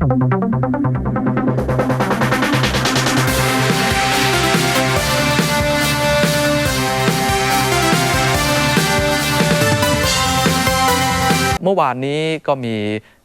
เมื่อวานนี้ก็มี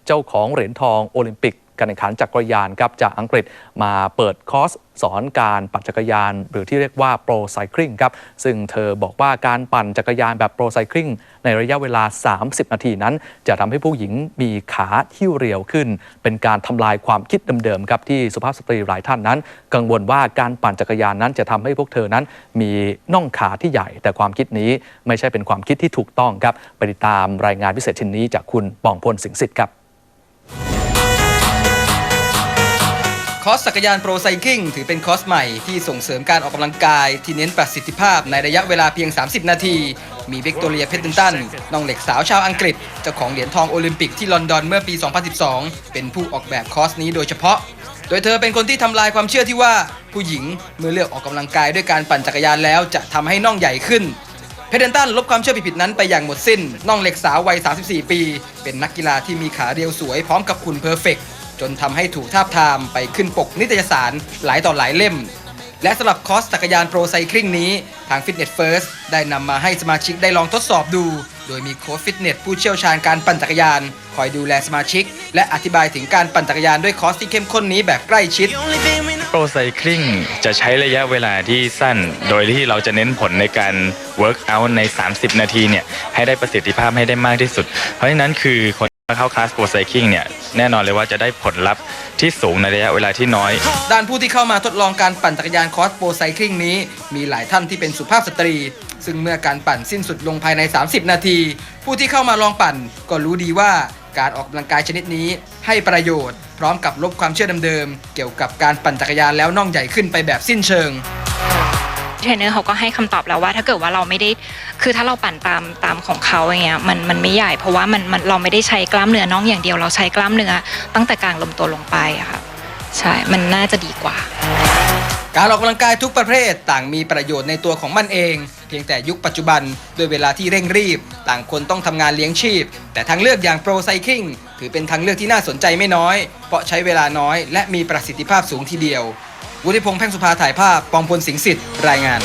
เจ้าของเหรียญทองโอลิมปิก การแข่งขันจักรยานครับจากอังกฤษมาเปิดคอร์สสอนการปั่นจักรยาน หรือที่เรียกว่าโปรไซคลิงครับซึ่งเธอบอกว่าการปั่นจักรยานแบบโปรไซคลิงในระยะเวลา 30 นาทีนั้น จะทำให้ผู้หญิงมีขาที่เรียวขึ้น เป็นการทำลายความคิดเดิมๆครับที่สุภาพสตรีหลายท่านนั้น กังวลว่าการปั่นจักรยานนั้น จะทำให้พวกเธอนั้น มีน่องขาที่ใหญ่ แต่ความคิดนี้ไม่ใช่เป็นความคิดที่ถูกต้องครับไปติดตามรายงานพิเศษชิ้นนี้จากคุณปองพลสิงสิทธิ์ครับ คอร์สจักรยานโปรไซคิงถือเป็นคอร์สใหม่ที่ส่งเสริมการออกกำลังกายที่เน้นประสิทธิภาพในระยะเวลาเพียง 30 นาที มีวิกตอเรียเพตตินตันน้องเหล็กสาวชาวอังกฤษเจ้าของเหรียญทองโอลิมปิกที่ลอนดอนเมื่อปี 2012 เป็นผู้ออกแบบคอร์สนี้โดยเฉพาะ โดยเธอเป็นคนที่ทำลายความเชื่อที่ว่าผู้หญิงเมื่อเลือกออกกำลังกายด้วยการปั่นจักรยานแล้วจะทำให้น่องใหญ่ขึ้นเพเดนตันลบความเชื่อผิดๆนั้นไปอย่างหมดสิ้น น้องเหล็กสาววัย 34 ปี เป็นนักกีฬาที่มีขาเรียวสวยพร้อมกับคุณเพอร์เฟก จนทำให้ถูกทาบทามไปขึ้นปกนิตยสารหลายต่อหลายเล่ม และสำหรับคอร์สจักรยานโปรไซคลิงนี้ ทาง Fitness First ได้นำมาให้สมาชิกได้ลองทดสอบดู โดยมีโค้ชฟิตเนสผู้เชี่ยวชาญการปั่นจักรยาน คอยดูแลสมาชิก และอธิบายถึงการปั่นจักรยานด้วยคอร์สที่เข้มข้นนี้แบบใกล้ชิดโปรไซคลิงจะใช้ระยะเวลาที่สั้น โดยที่เราจะเน้นผลในการ work out ใน 30 นาทีเนี่ยให้ได้ประสิทธิภาพให้ได้มากที่สุด เพราะฉะนั้นคือคนมาเข้าคลาสโปรไซคลิงเนี่ย แน่นอนเลยว่าจะได้ผลลัพธ์ที่สูงในระยะเวลาที่น้อย ด้านผู้ที่เข้ามาทดลองการปั่นจักรยานคอสโปรไซคลิงนี้ มีหลายท่านที่เป็นสุภาพสตรี ซึ่งเมื่อการปั่นสิ้นสุดลงภายใน 30 นาที ผู้ที่เข้ามาลองปั่นก็รู้ดีว่าการออกกำลังกายชนิดนี้ให้ประโยชน์ พร้อมกับลบความเชื่อเดิมๆเกี่ยวกับการปั่นจักรยานแล้วน่องใหญ่ขึ้นไปแบบสิ้นเชิง เทรนเนอร์เขาก็ให้คำตอบแล้วว่า ถ้าเกิดว่าเราไม่ได้คือถ้าเราปั่นตามตามของเขาอย่างเงี้ยมันมันไม่ใหญ่เพราะว่ามันมันเราไม่ได้ใช้กล้ามเนื้อน้องอย่างเดียวเราใช้กล้ามเนื้อตั้งแต่กลางลำตัวลงไปอะค่ะใช่มันน่าจะดีกว่า การออกกำลังกายทุกประเภทต่างมีประโยชน์ในตัวของมันเอง เพียงแต่ยุคปัจจุบันด้วยเวลาที่เร่งรีบ ต่างคนต้องทำงานเลี้ยงชีพ แต่ทางเลือกอย่างโปรไซคลิงถือเป็นทางเลือกที่น่าสนใจไม่น้อย เพราะใช้เวลาน้อย และมีประสิทธิภาพสูงทีเดียว วุฒิพงษ์แพ่งสุภาถ่ายภาพ ปองพลสิงห์สิทธิ์รายงาน